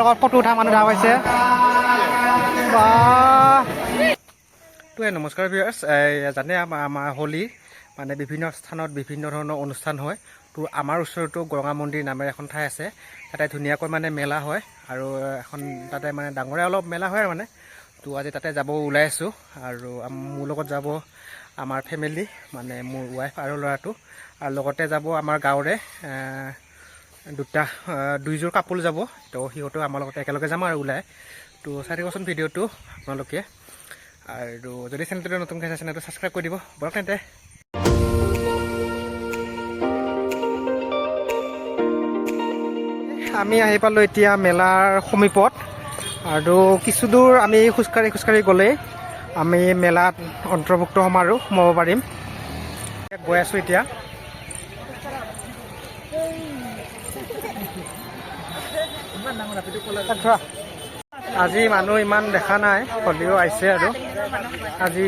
লগত ফটো উঠা মানুহ বা তো এই নমস্কাৰ ভিউৱাৰ্ছ জানে আমাৰ হোলী মানে বিভিন্ন স্থানত বিভিন্ন ধৰণৰ অনুষ্ঠান হয়। তো আমাৰ ওচৰতো গৰঙা মন্দিৰ নামেৰে এখন ঠাই আছে। তাতে ধুনীয়াকৈ মানে মেলা হয় আৰু এখন তাতে মানে ডাঙৰে অলপ মেলা হয় মানে। তো আজি তাতে যাব ওলাই আছোঁ আৰু মোৰ লগত যাব আমাৰ ফেমিলি মানে মোৰ ৱাইফ আৰু ল'ৰাটো। আৰু লগতে যাব আমাৰ গাঁৱৰে দুটা দুইযোৰ কাপোৰ যাব। তো সিহঁতেও আমাৰ লগতে একেলগে যাম আৰু ওলাই। তো চাই থাকিবচোন ভিডিঅ'টো আপোনালোকে। আৰু যদি চেনেলটো নতুনকৈ চাই চেনেলটো ছাবস্ক্ৰাইব কৰি দিব। বৰক তেন্তে। আমি আহি পালোঁ এতিয়া মেলাৰ সমীপত। আৰু কিছু দূৰ আমি খোজকাঢ়ি খোজকাঢ়ি গ'লেই আমি মেলাত অন্তৰ্ভুক্ত হ'ম আৰু। সোমাব পাৰিম। গৈ আছোঁ এতিয়া। আজি মানুহ ইমান দেখা নাই হ'লেও আহিছে আৰু। আজি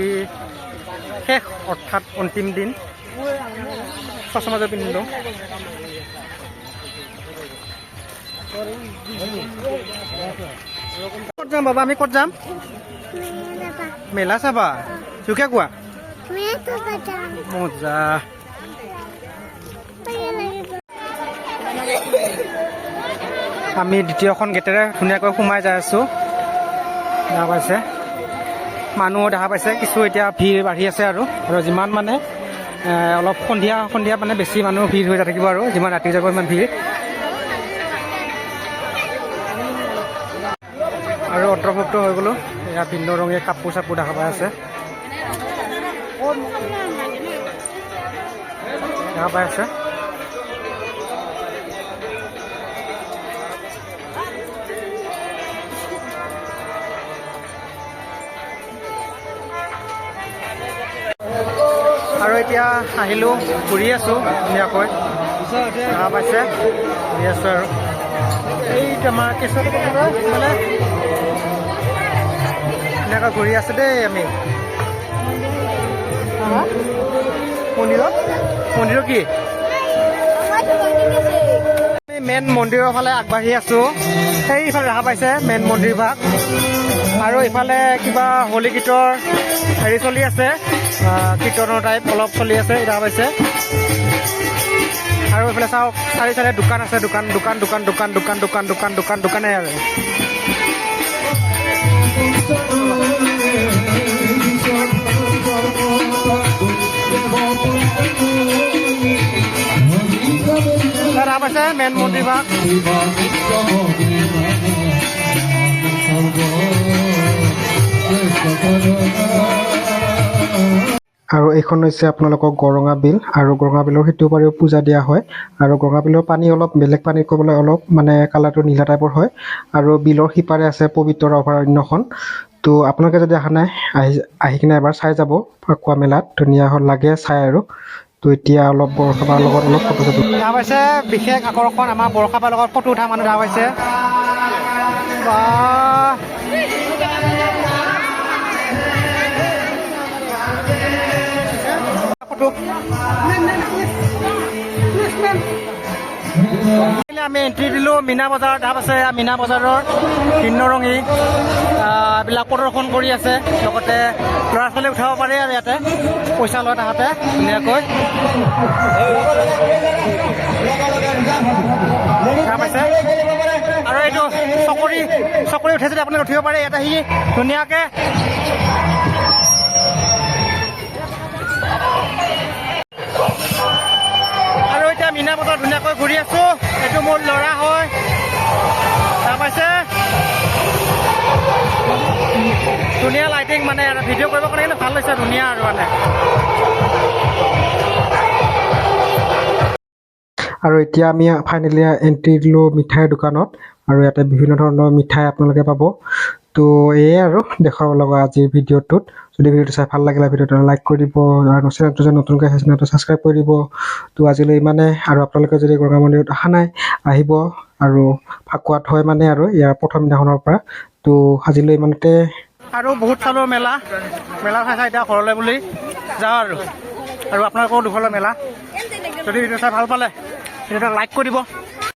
শেষ অৰ্থাৎ অন্তিম দিন। চচমাযোৰ পিন্ধি। লওঁ ক'ত যাম বাবা আমি ক'ত যাম? মেলা চাবা। চুকে কোৱা? মজা। আমি দ্বিতীয়খন গেটেৰে ধুনীয়াকৈ সোমাই যাই আছোঁ। দেখা পাইছে। মানুহো দেখা পাইছে। কিছু এতিয়া ভিৰ বাঢ়ি আছে আৰু। আৰু যিমান মানে অলপ সন্ধিয়া সন্ধিয়া মানে বেছি মানুহ ভিৰ হৈ থাকিব আৰু। যিমান ৰাতি যাব সিমান ভিৰ। আৰু অন্তৰ্ভুক্ত হৈ গ'লো। এয়া ভিন্ন ৰঙীয়া কাপোৰ চাপোৰ দেখা পাই আছে। দেখা পাই আছে। এতিয়া আহিলোঁ ঘূৰি আছোঁ ধুনীয়াকৈ। দেখা পাইছে ঘূৰি আছোঁ আৰু। এইটো আমাৰ কেঁচুৱা মানে ধুনীয়াকৈ ঘূৰি আছোঁ দেই আমি? মন্দিৰত? মন্দিৰত কি? আমি মেইন মন্দিৰৰ ফালে আগবাঢ়ি আছোঁ। সেইফালে দেখা পাইছে মেইন মন্দিৰ ভাগ। আৰু ইফালে কিবা হোলী গীতৰ হেৰি চলি আছে। কীৰ্তনৰ টাইপ অলপ চলি আছে দেখা পাইছে। আৰু এইফালে চাওক চাৰি চাৰি দোকান আছে, দোকান দোকান দোকান দোকান দোকান দোকান দোকান দোকান, দোকানে আৰু। দেখা পাইছে মেইন মন্দিৰ ভাগ। আৰু এইখন হৈছে আপোনালোকৰ গৰঙা বিল। আৰু গৰঙা বিলৰ সিটো পাৰিও পূজা দিয়া হয়। আৰু গৰঙা বিলৰ পানী অলপ বেলেগ পানীত ক'বলৈ অলপ মানে কালাৰটো নীলা টাইপৰ হয়। আৰু বিলৰ সিপাৰে আছে পবিতৰা অভয়াৰণ্যখন তো আপোনালোকে যদি অহা নাই আহি আহি কিনে এবাৰ চাই যাব ফাকুৱা মেলাত। ধুনীয়া হ'ল লাগে চাই আৰু। তো এতিয়া অলপ বৰষাবাৰ লগত অলপ ফটো চটো। পাইছে বিশেষ আকৰ্ষণ আমাৰ বৰষাবাৰ লগত ফটো উঠা মানুহ পাইছে। আমি এণ্ট্ৰি দিলোঁ মীনা দেখা পাইছে এয়া মীনা বজাৰৰ ভিন্ন ৰঙী বিলাক প্ৰদৰ্শন কৰি আছে। লগতে ল'ৰা ছোৱালী উঠাব পাৰে আৰু ইয়াতে। পইচা লয় তাহাঁতে, ধুনীয়াকৈ। দেখা পাইছে আৰু এইটো চকৰি চকৰি উঠে যদি আপুনি উঠিব পাৰে, ইয়াতে আহি ধুনীয়াকৈ মীনা বজাৰ ধুনীয়াকৈ ঘূৰি আছো। এইটো মোৰ ল'ৰা হয়। দেখা পাইছে ধুনীয়া লাইটিং মানে ভিডিঅ' কৰিবৰ কাৰণে কিন্তু ভাল হৈছে ধুনীয়া আৰু মানে। আৰু এতিয়া আমি ফাইনেলি এণ্ট্ৰি দিলোঁ মিঠাইৰ দোকানত। আৰু ইয়াতে বিভিন্ন ধৰণৰ মিঠাই আপোনালোকে পাব। তো এয়ে আৰু দেখুৱাব লগা আজিৰ ভিডিঅ'টোত। যদি ভিডিঅ'টো চাই ভাল লাগিলে ভিডিঅ'টো লাইক কৰি দিব আৰু চেনেলটো যদি নতুনকৈ আছে চেনেলটো ছাবস্ক্ৰাইব কৰি দিব। তো আজিলৈ ইমানে আৰু আপোনালোকে যদি গৰঙা মন্দিৰত অহা নাই আহিব আৰু ফাকুৱাত হয় মানে আৰু ইয়াৰ প্ৰথম দিনাখনৰ পৰা। তো আজিলৈ ইমানতে। আৰু বহুত চালোঁ মেলা মেলা চাই চাই এতিয়া ঘৰলৈ বুলি যাওঁ আৰু। আৰু আপোনালোকেও দুখলৈ মেলা। যদি ভিডিঅ' চাই ভাল পালে ভিডিঅ'টো লাইক কৰি দিব।